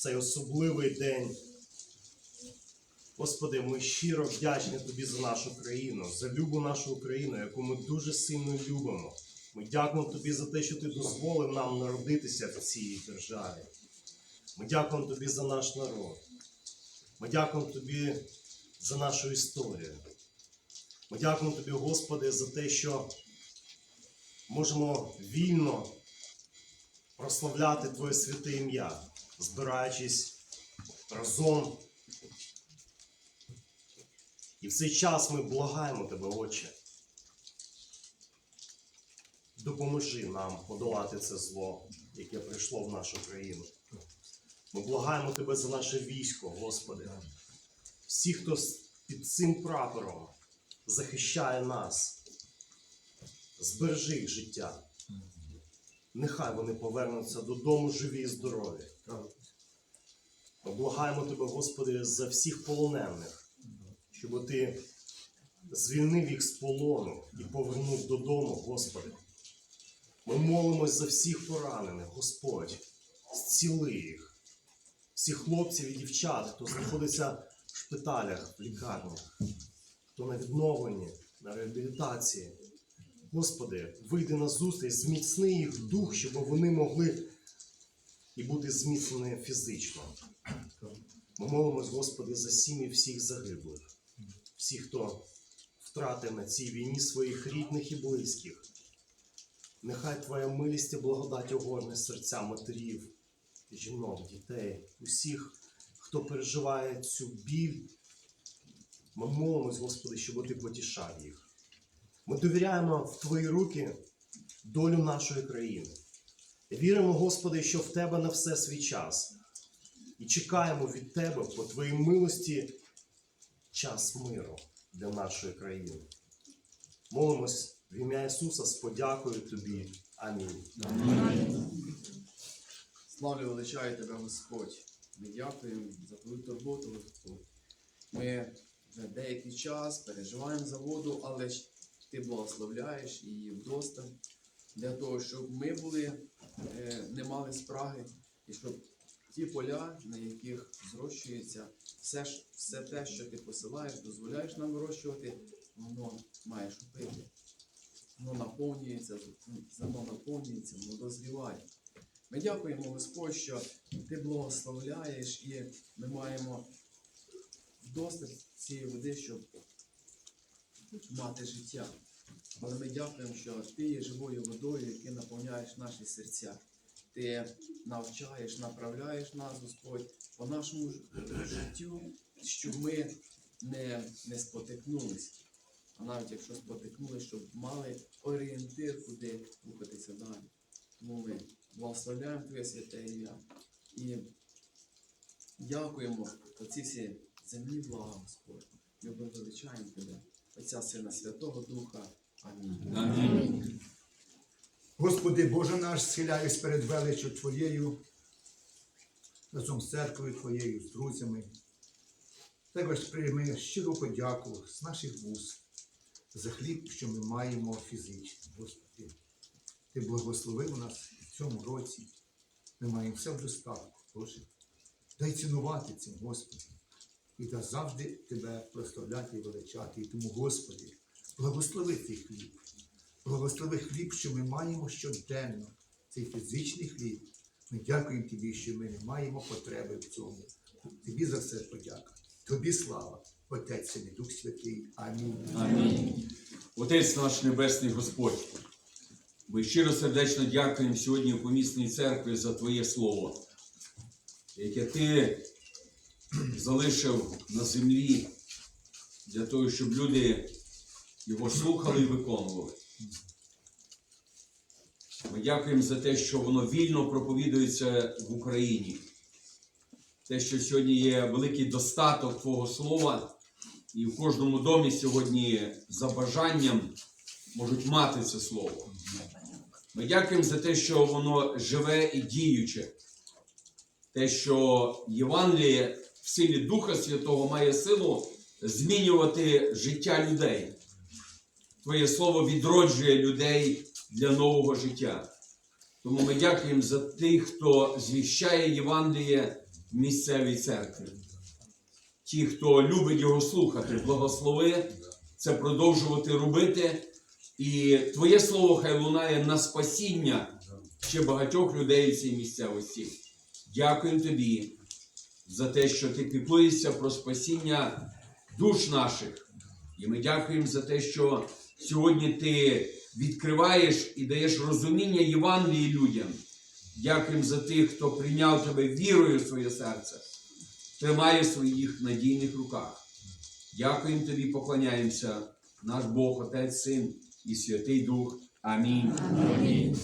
цей особливий день. Господи, ми щиро вдячні Тобі за нашу країну, за любу нашу Україну, яку ми дуже сильно любимо. Ми дякуємо Тобі за те, що Ти дозволив нам народитися в цій державі. Ми дякуємо Тобі за наш народ. Ми дякуємо Тобі за нашу історію. Ми дякуємо Тобі, Господи, за те, що можемо вільно прославляти Твоє святе ім'я, збираючись разом. І в цей час ми благаємо Тебе, Отче. Допоможи нам подолати це зло, яке прийшло в нашу країну. Ми благаємо Тебе за наше військо, Господи. Всі, хто під цим прапором захищає нас, збережи їх життя. Нехай вони повернуться додому живі і здорові. Ми благаємо Тебе, Господи, за всіх полонених, щоб Ти звільнив їх з полону і повернув додому, Господи. Ми молимось за всіх поранених, Господь, зціли їх, всіх хлопців і дівчат, хто знаходиться в шпиталях, в лікарнях, хто на відновленні, на реабілітації. Господи, вийди на зустріч, зміцни їх дух, щоб вони могли і бути зміцнені фізично. Ми молимось, Господи, за сім'ї всіх загиблих, всіх, хто втратив на цій війні своїх рідних і близьких. Нехай Твоя милість і благодать огорне серця матерів, жінок, дітей, усіх, хто переживає цю біль. Ми молимось, Господи, щоб Ти потішав їх. Ми довіряємо в Твої руки долю нашої країни. Віримо, Господи, що в Тебе на все свій час. І чекаємо від Тебе по Твоїй милості час миру для нашої країни. Молимось в ім'я Ісуса з подякою Тобі. Амінь. Славлю величаю тебе, Господь. Ми дякуємо за твою турботу, Господь. Ми вже деякий час переживаємо за воду, але ж ти благословляєш її вдосталь для того, щоб ми були, е, не мали спраги, і щоб ті поля, на яких зрощується все, все те, що ти посилаєш, дозволяєш нам вирощувати, воно маєш пити. Воно наповнюється, воно наповнюється, воно дозріває. Ми дякуємо, Господь, що Ти благословляєш і ми маємо вдосталь цієї води, щоб мати життя. Але ми дякуємо, що Ти є живою водою, яка наповняєш наші серця. Ти навчаєш, направляєш нас, Господь, по нашому життю, щоб ми не, не спотикнулись. А навіть якщо спотикнулись, щоб мали орієнтир, куди рухатися далі. Тому ми благословляємо Твоє святе ім'я і дякуємо за ці всі земні блага, Господь. Ми величаємо Тебе, Отця Сина Святого Духа. Амінь. Амінь. Господи, Боже наш, схиляюсь перед величчю Твоєю, разом з церквою Твоєю, з друзями. Також прийми щиру подяку з наших вуз за хліб, що ми маємо фізично. Господи, Ти благословив нас в цьому році. Ми маємо все в достатку, Боже. Дай цінувати цим, Господи. І дай завжди Тебе прославляти і величати. І тому, Господи, благослови цей хліб. Благослови хліб, що ми маємо щоденно, цей фізичний хліб. Ми дякуємо Тобі, що ми не маємо потреби в цьому. Тобі за все подяка. Тобі слава, Отець і Дух Святий. Амінь. Амінь. Отець наш Небесний Господь. Ми щиро сердечно дякуємо сьогодні в помісній церкві за Твоє Слово, яке Ти залишив на землі для того, щоб люди його слухали і виконували. Ми дякуємо за те, що воно вільно проповідується в Україні. Те, що сьогодні є великий достаток Твого Слова, і в кожному домі сьогодні за бажанням можуть мати це слово. Ми дякуємо за те, що воно живе і діюче. Те, що Євангеліє силі Духа Святого має силу змінювати життя людей. Твоє слово відроджує людей для нового життя. Тому ми дякуємо за тих, хто звіщає Євангеліє в місцевій церкві. Ті, хто любить його слухати, благослови це продовжувати робити. І Твоє слово хай лунає на спасіння ще багатьох людей в цій місцевості. Дякуємо тобі за те, що ти піклуєшся про спасіння душ наших. І ми дякуємо за те, що сьогодні ти відкриваєш і даєш розуміння Євангелії людям. Дякуємо за тих, хто прийняв тебе вірою в своє серце, тримає в своїх надійних руках. Дякуємо тобі, поклоняємося, наш Бог, Отець, Син і Святий Дух. Амінь. Амінь.